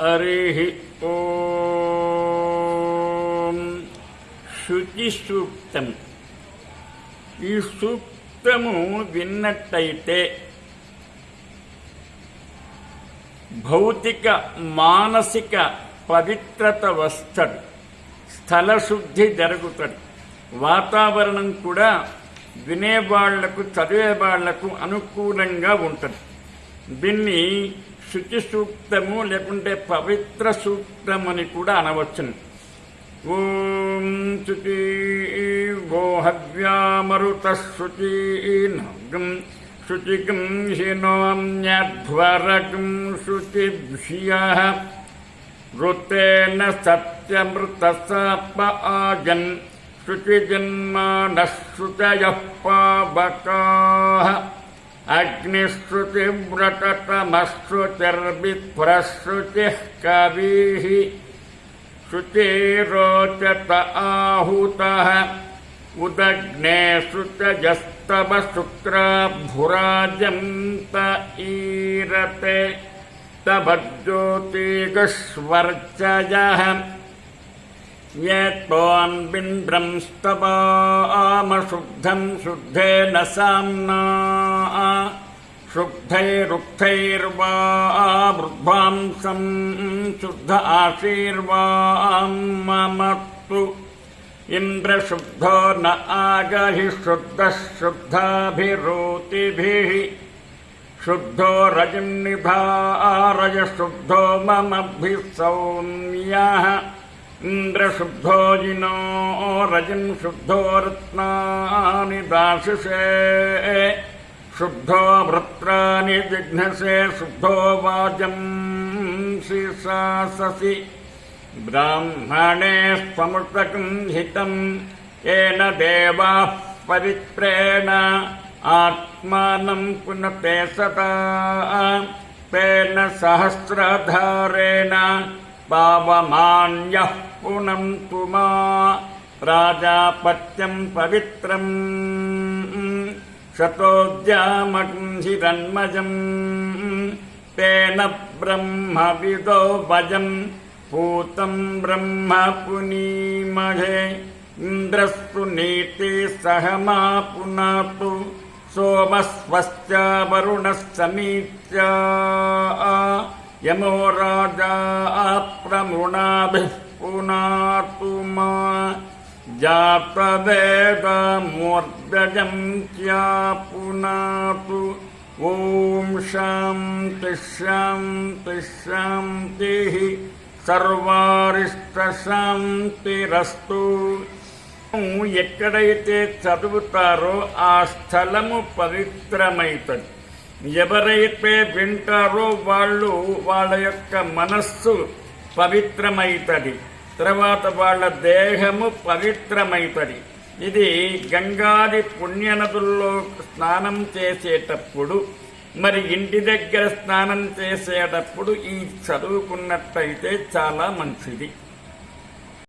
హరి ఓం శుచి సూక్తం ఈ సూక్తము విన్నట్టయితే భౌతిక మానసిక పవిత్రత వస్తుంది స్థలశుద్ధి జరుగుతుంది వాతావరణం కూడా వినేవాళ్ళకు చదివేవాళ్ళకు అనుకూలంగా ఉంటుంది. దీన్ని శుచి సూక్తము లేకుంటే పవిత్ర సూక్తం అని కూడా అనవచ్చును. ఓం శుచి గో శుచి నగం శుచికం హినోమ్యధ్వరకం శుచిభ్య ఋతేన సత్యమృతసాప ఆజన్ శుచిజన్మానశ్రుతయ పావకాః. अग्निश्रुतिव्रततमश्रुतिर्विप्रश्रुतिः कविः शुचिरोचत आहूतः उदग्ने श्रुतजस्तव शुक्राभुराजन्त ईरते तव ज्योतिगस्वर्चयः यत्त्वान्बिन्द्रं स्तवामशुद्धं शुद्धेन साम्ना शुद्धैरुक्थैर्वा वृद्धांसं शुद्ध आशीर्वां ममत्तु इन्द्रशुद्धो न आगहि शुद्धः शुद्धाभिरोतिभिः शुद्धो रजन्निभारय शुद्धो ममभिः सौम्यः इन्द्रशुद्धो जिनो रजन् शुद्धो रत्नानि दाशिषे శుద్ధో వృత్రాని జిఘ్నసే శుద్ధో వాజం శీర్షాససి బ్రాహ్మణే స్వమృతకం హితం ఏన దేవా పరిత్రేణ ఆత్మానం పునతే సదా తేన సహస్రధారేణ పావమాన్య పునం తుమా రాజాపత్యం పవిత్రం. शतोद्यामकं हिरण्मजम् तेन ब्रह्मविदो वजम् पूतं ब्रह्म पुनीमहे। इन्द्रस्तु नीति सह मा पुनातु। सोमस्वश्च वरुणः यमो राजा प्रमुणाभिः पुनातु मा जातवेदमूर्धजं च्या पुनातु ॐ शान्तिः शान्तिः शान्तिः సర్వారిష్టశాంతిరస్తు ఎక్కడైతే చదువుతారో ఆ స్థలము పవిత్రమైతుంది ఎవరైతే వింటారో వాళ్ళు వాళ్ళ యొక్క మనస్సు పవిత్రమైతుంది తర్వాత వాళ్ళ దేహము పవిత్రమైతుంది. ఇది గంగాది పుణ్యనదుల్లో స్నానం చేసేటప్పుడు మరి ఇంటి దగ్గర స్నానం చేసేటప్పుడు ఈ చదువుకున్నట్టయితే చాలా మంచిది.